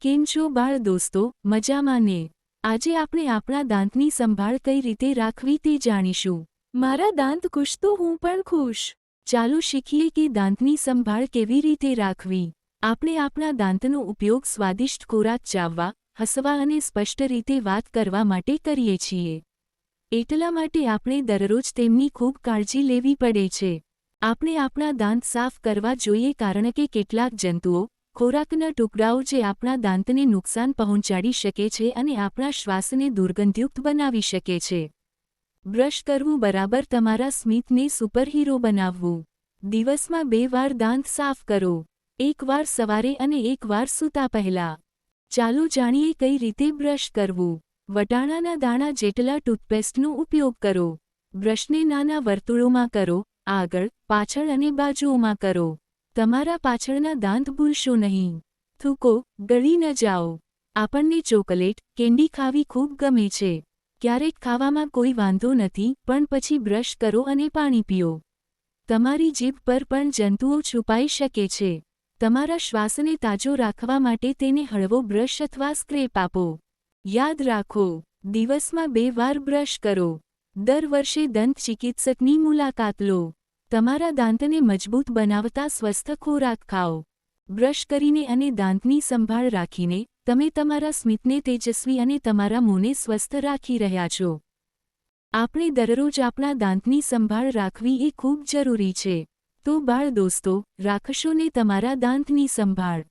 કેમ છો બાળ દોસ્તો? મજામાં ને? આજે આપણે આપણા દાંતની સંભાળ કઈ રીતે રાખવી તે જાણીશું. મારા દાંત ખુશ તો હું પણ ખુશ. ચાલો શીખીએ કે દાંતની સંભાળ કેવી રીતે રાખવી. આપણે આપણા દાંતનો ઉપયોગ સ્વાદિષ્ટ ખોરાક ચાવવા, હસવા અને સ્પષ્ટ રીતે વાત કરવા માટે કરીએ છીએ. એટલા માટે આપણે દરરોજ તેમની ખૂબ કાળજી લેવી પડે છે. આપણે આપણા દાંત સાફ કરવા જોઈએ કારણ કે કેટલાક જંતુઓ ખોરાકના ટુકડાઓ જે આપણા દાંતને નુકસાન પહોંચાડી શકે છે અને આપણા શ્વાસને દુર્ગંધયુક્ત બનાવી શકે છે. બ્રશ કરવું બરાબર તમારા સ્મિતને સુપરહીરો બનાવવું. દિવસમાં બે વાર દાંત સાફ કરો. એકવાર સવારે અને એક વાર સૂતા પહેલા. ચાલો જાણીએ કઈ રીતે બ્રશ કરવું. વટાણાના દાણા જેટલા ટૂથપેસ્ટનો ઉપયોગ કરો. બ્રશને નાના વર્તુળોમાં કરો. આગળ, પાછળ અને બાજુઓમાં કરો. તમારા પાછળના દાંત ભૂલશો નહીં. થૂકો, ગળી ન જાઓ. આપણને ચોકલેટ, કેન્ડી ખાવી ખૂબ ગમે છે. ક્યારેક ખાવામાં કોઈ વાંધો નથી, પણ પછી બ્રશ કરો અને પાણી પીઓ. તમારી જીભ પર પણ જંતુઓ છુપાઈ શકે છે. તમારા શ્વાસને તાજો રાખવા માટે તેને હળવો બ્રશ અથવા સ્ક્રેપ આપો. યાદ રાખો, દિવસમાં બે વાર બ્રશ કરો. દર વર્ષે દંત ચિકિત્સકની મુલાકાત લો. તમારા દાંતને મજબૂત બનાવતા સ્વસ્થ ખોરાક ખાઓ. બ્રશ કરીને અને દાંતની સંભાળ રાખીને તમે તમારા સ્મિતને તેજસ્વી અને તમારા મોંને સ્વસ્થ રાખી રહ્યા છો. આપણે દરરોજ આપણા દાંતની સંભાળ રાખવી એ ખૂબ જરૂરી છે. તો બાળ દોસ્તો, રાખશો ને તમારા દાંતની સંભાળ.